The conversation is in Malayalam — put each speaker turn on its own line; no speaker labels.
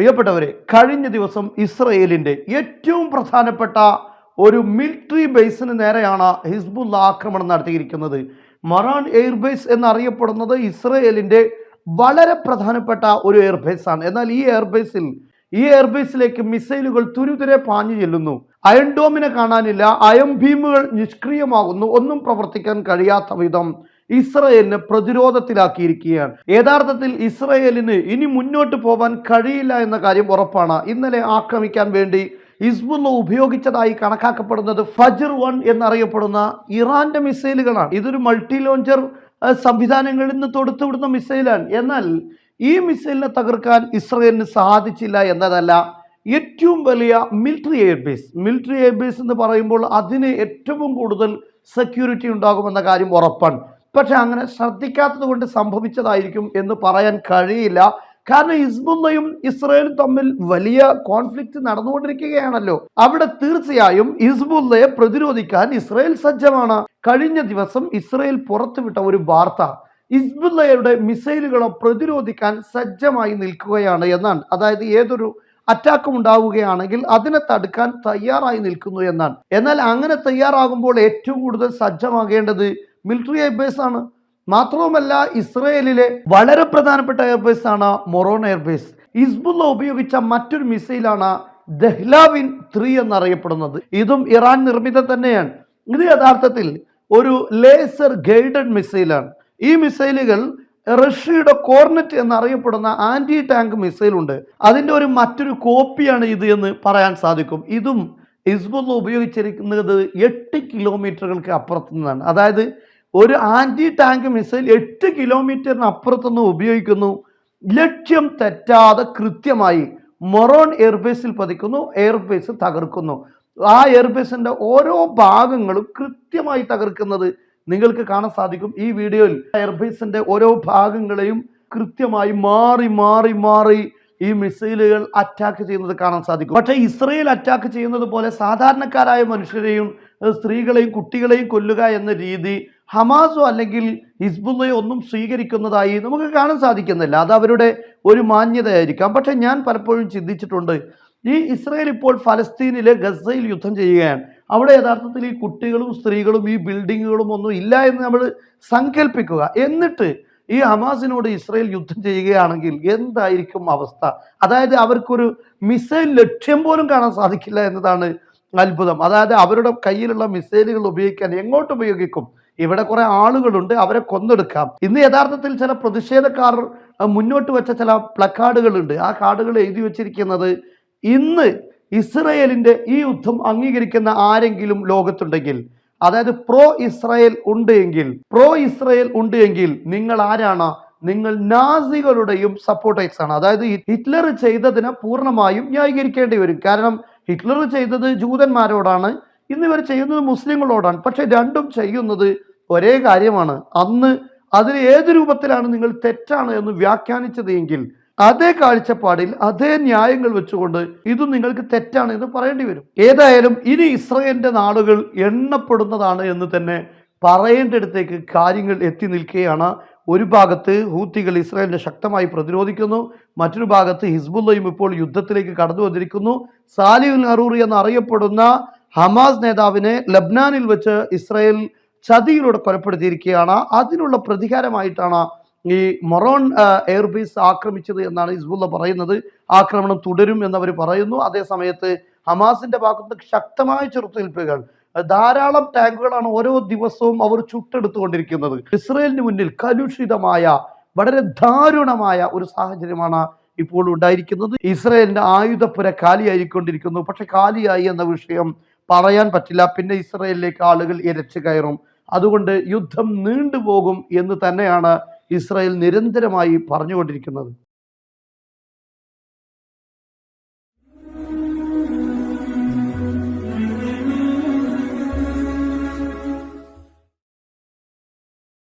പ്രിയപ്പെട്ടവരെ കഴിഞ്ഞ ദിവസം ഇസ്രയേലിന്റെ ഏറ്റവും പ്രധാനപ്പെട്ട ഒരു മിലിറ്ററി ബേസിന് നേരെയാണ് ഹിസ്ബുല്ല ആക്രമണം നടത്തിയിരിക്കുന്നത്. മറാൻ എയർബേസ് എന്നറിയപ്പെടുന്നത് ഇസ്രയേലിന്റെ വളരെ പ്രധാനപ്പെട്ട ഒരു എയർബേസ് ആണ് എന്നാൽ ഈ എയർബേസിൽ ഈ എയർബേസിലേക്ക് മിസൈലുകൾ തുരുതുരെ പാഞ്ഞു ചെല്ലുന്നു. അയൺ ഡോമിനെ കാണാനില്ല അയം ഭീമുകൾ നിഷ്ക്രിയമാകുന്നു ഒന്നും പ്രവർത്തിക്കാൻ കഴിയാത്ത വിധം ഇസ്രയേലിനെ പ്രതിരോധത്തിലാക്കിയിരിക്കുകയാണ്. യഥാർത്ഥത്തിൽ ഇസ്രയേലിന് ഇനി മുന്നോട്ട് പോകാൻ കഴിയില്ല എന്ന കാര്യം ഉറപ്പാണ്. ഇന്നലെ ആക്രമിക്കാൻ വേണ്ടി ഹിസ്ബുള്ള ഉപയോഗിച്ചതായി കണക്കാക്കപ്പെടുന്നത് ഫജർ വൺ എന്നറിയപ്പെടുന്ന ഇറാന്റെ മിസൈലുകളാണ്. ഇതൊരു മൾട്ടി ലോഞ്ചർ സംവിധാനങ്ങളിൽ നിന്ന് തൊടുത്തുവിടുന്ന മിസൈലാണ്. എന്നാൽ ഈ മിസൈലിനെ തകർക്കാൻ ഇസ്രയേലിന് സാധിച്ചില്ല എന്നതല്ല ഏറ്റവും വലിയ മിലിറ്ററി എയർബേസ് മിലിറ്ററി എയർബേസ് എന്ന് പറയുമ്പോൾ അതിന് ഏറ്റവും കൂടുതൽ സെക്യൂരിറ്റി ഉണ്ടാകുമെന്ന കാര്യം ഉറപ്പാണ്. പക്ഷെ അങ്ങനെ ശ്രദ്ധിക്കാത്തത് കൊണ്ട് സംഭവിച്ചതായിരിക്കും എന്ന് പറയാൻ കഴിയില്ല. കാരണം ഹിസ്ബുള്ളയും ഇസ്രയേലും തമ്മിൽ വലിയ കോൺഫ്ലിക്റ്റ് നടന്നുകൊണ്ടിരിക്കുകയാണല്ലോ. അവിടെ തീർച്ചയായും ഹിസ്ബുള്ളയെ പ്രതിരോധിക്കാൻ ഇസ്രയേൽ സജ്ജമാണ്. കഴിഞ്ഞ ദിവസം ഇസ്രയേൽ പുറത്തുവിട്ട ഒരു വാർത്ത ഇസ്ബുല്ലയുടെ മിസൈലുകളെ പ്രതിരോധിക്കാൻ സജ്ജമായി നിൽക്കുകയാണ് എന്നാണ്. അതായത് ഏതൊരു അറ്റാക്കും ഉണ്ടാവുകയാണെങ്കിൽ അതിനെ തടുക്കാൻ തയ്യാറായി നിൽക്കുന്നു എന്നാണ്. എന്നാൽ അങ്ങനെ തയ്യാറാകുമ്പോൾ ഏറ്റവും കൂടുതൽ സജ്ജമാകേണ്ടത് മിലിറ്ററി എയർബേസ് ആണ്. മാത്രവുമല്ല ഇസ്രയേലിലെ വളരെ പ്രധാനപ്പെട്ട എയർബേസ് ആണ് മൊറോൺ എയർബേസ് ഇസ്ബുള്ള ഉപയോഗിച്ച മറ്റൊരു മിസൈലാണ് ദഹ്ലാവിൻ ത്രീ എന്നറിയപ്പെടുന്നത്. ഇതും ഇറാൻ നിർമ്മിതം തന്നെയാണ്. ഇത് യഥാർത്ഥത്തിൽ ഒരു ലേസർ ഗൈഡഡ് മിസൈലാണ് ഈ മിസൈലുകൾ റഷ്യയുടെ കോർണറ്റ് എന്നറിയപ്പെടുന്ന ആന്റി ടാങ്ക് മിസൈലുണ്ട് അതിന്റെ ഒരു മറ്റൊരു കോപ്പിയാണ് ഇത് എന്ന് പറയാൻ സാധിക്കും. ഇതും ഹിസ്ബുള്ള ഉപയോഗിച്ചിരിക്കുന്നത് എട്ട് കിലോമീറ്ററുകൾക്ക് അപ്പുറത്തു നിന്നാണ്. അതായത് ഒരു ആന്റി ടാങ്ക് മിസൈൽ എട്ട് കിലോമീറ്ററിന് അപ്പുറത്തുനിന്ന് ഉപയോഗിക്കുന്നു. ലക്ഷ്യം തെറ്റാതെ കൃത്യമായി മൊറോൺ എയർബേസിൽ പതിക്കുന്നു എയർബേസ് തകർക്കുന്നു. ആ എയർബേസിന്റെ ഓരോ ഭാഗങ്ങളും കൃത്യമായി തകർക്കുന്നത് നിങ്ങൾക്ക് കാണാൻ സാധിക്കും. ഈ വീഡിയോയിൽ എയർബേസിന്റെ ഓരോ ഭാഗങ്ങളെയും കൃത്യമായി മാറി മാറി മാറി ഈ മിസൈലുകൾ അറ്റാക്ക് ചെയ്യുന്നത് കാണാൻ സാധിക്കും. പക്ഷേ ഇസ്രയേൽ അറ്റാക്ക് ചെയ്യുന്നത് പോലെ സാധാരണക്കാരായ മനുഷ്യരെയും സ്ത്രീകളെയും കുട്ടികളെയും കൊല്ലുക എന്ന രീതി ഹമാസോ അല്ലെങ്കിൽ ഹിസ്ബുള്ളയോ ഒന്നും സ്വീകരിക്കുന്നതായി നമുക്ക് കാണാൻ സാധിക്കുന്നില്ല. അത് അവരുടെ ഒരു മാന്യതയായിരിക്കാം. പക്ഷെ ഞാൻ പലപ്പോഴും ചിന്തിച്ചിട്ടുണ്ട് ഈ ഇസ്രയേൽ ഇപ്പോൾ ഫലസ്തീനിലെ ഗസയിൽ യുദ്ധം ചെയ്യുകയാണ്. അവിടെ യഥാർത്ഥത്തിൽ ഈ കുട്ടികളും സ്ത്രീകളും ഈ ബിൽഡിങ്ങുകളും ഒന്നും ഇല്ല എന്ന് നമ്മൾ സങ്കല്പിക്കുക എന്നിട്ട് ഈ ഹമാസിനോട് ഇസ്രയേൽ യുദ്ധം ചെയ്യുകയാണെങ്കിൽ എന്തായിരിക്കും അവസ്ഥ? അതായത് അവർക്കൊരു മിസൈൽ ലക്ഷ്യം പോലും കാണാൻ സാധിക്കില്ല എന്നതാണ് അത്ഭുതം. അതായത് അവരുടെ കയ്യിലുള്ള മിസൈലുകൾ ഉപയോഗിക്കാൻ എങ്ങോട്ട് ഉപയോഗിക്കും? ഇവിടെ കുറെ ആളുകളുണ്ട് അവരെ കൊന്നെടുക്കാം. ഇന്ന് യഥാർത്ഥത്തിൽ ചില പ്രതിഷേധക്കാർ മുന്നോട്ട് വെച്ച ചില പ്ലക്കാർഡുകളുണ്ട്. ആ കാർഡുകൾ എഴുതി വെച്ചിരിക്കുന്നത് ഇന്ന് ഇസ്രയേലിന്റെ ഈ യുദ്ധം അംഗീകരിക്കുന്ന ആരെങ്കിലും ലോകത്തുണ്ടെങ്കിൽ അതായത് പ്രോ ഇസ്രായേൽ ഉണ്ട് എങ്കിൽ പ്രോ ഇസ്രായേൽ ഉണ്ട് എങ്കിൽ നിങ്ങൾ ആരാണ്? നിങ്ങൾ നാസികളുടെയും സപ്പോർട്ടേഴ്സ് ആണ് അതായത് ഹിറ്റ്ലർ ചെയ്തതിനെ പൂർണമായും ന്യായീകരിക്കേണ്ടി വരും. കാരണം ഹിറ്റ്ലർ ചെയ്തത് ജൂതന്മാരോടാണ് ഇന്ന് ഇവർ ചെയ്യുന്നത് മുസ്ലിങ്ങളോടാണ്. പക്ഷെ രണ്ടും ചെയ്യുന്നത് ഒരേ കാര്യമാണ്. അന്ന് അതിന് ഏത് രൂപത്തിലാണ് നിങ്ങൾ തെറ്റാണ് എന്ന് വ്യാഖ്യാനിച്ചത് എങ്കിൽ അതേ കാഴ്ചപ്പാടിൽ അതേ ന്യായങ്ങൾ വെച്ചുകൊണ്ട് ഇത് നിങ്ങൾക്ക് തെറ്റാണ് എന്ന് പറയേണ്ടി വരും. ഏതായാലും ഇനി ഇസ്രയേലിന്റെ നാടുകൾ എണ്ണപ്പെടുന്നതാണ് എന്ന് തന്നെ പറയേണ്ടിടത്തേക്ക് കാര്യങ്ങൾ എത്തി നിൽക്കുകയാണ്. ഒരു ഭാഗത്ത് ഹൂത്തികൾ ഇസ്രായേലിനെ ശക്തമായി പ്രതിരോധിക്കുന്നു മറ്റൊരു ഭാഗത്ത് ഹിസ്ബുല്ലയും ഇപ്പോൾ യുദ്ധത്തിലേക്ക് കടന്നു വന്നിരിക്കുന്നു. സാലിഉൽ അറൂറി എന്നറിയപ്പെടുന്ന ഹമാസ് നേതാവിനെ ലബ്നാനിൽ വെച്ച് ഇസ്രായേൽ ചതിയിലൂടെ കൊലപ്പെടുത്തിയിരിക്കുകയാണ്. അതിനുള്ള പ്രതികാരമായിട്ടാണ് ഈ മൊറോൺ എയർബേസ് ആക്രമിച്ചത് എന്നാണ് ഹിസ്ബുള്ള പറയുന്നത്. ആക്രമണം തുടരും എന്നവർ പറയുന്നു. അതേസമയത്ത് ഹമാസിന്റെ ഭാഗത്ത് ശക്തമായ ചെറുത്തുനിൽപ്പുകൾ ധാരാളം ടാങ്കുകളാണ് ഓരോ ദിവസവും അവർ ചുട്ടെടുത്തുകൊണ്ടിരിക്കുന്നത്. ഇസ്രയേലിന് മുന്നിൽ കലുഷിതമായ വളരെ ദാരുണമായ ഒരു സാഹചര്യമാണ് ഇപ്പോൾ ഉണ്ടായിരിക്കുന്നത്. ഇസ്രയേലിന്റെ ആയുധപ്പുര കാലിയായിക്കൊണ്ടിരിക്കുന്നു. പക്ഷെ കാലിയായി എന്ന വിഷയം പറയാൻ പറ്റില്ല. പിന്നെ ഇസ്രയേലിലേക്ക് ആളുകൾ ഇരച്ചു കയറും. അതുകൊണ്ട് യുദ്ധം നീണ്ടുപോകും എന്ന് തന്നെയാണ് ഇസ്രായേൽ നിരന്തരമായി പറഞ്ഞുകൊണ്ടിരിക്കുന്നത്.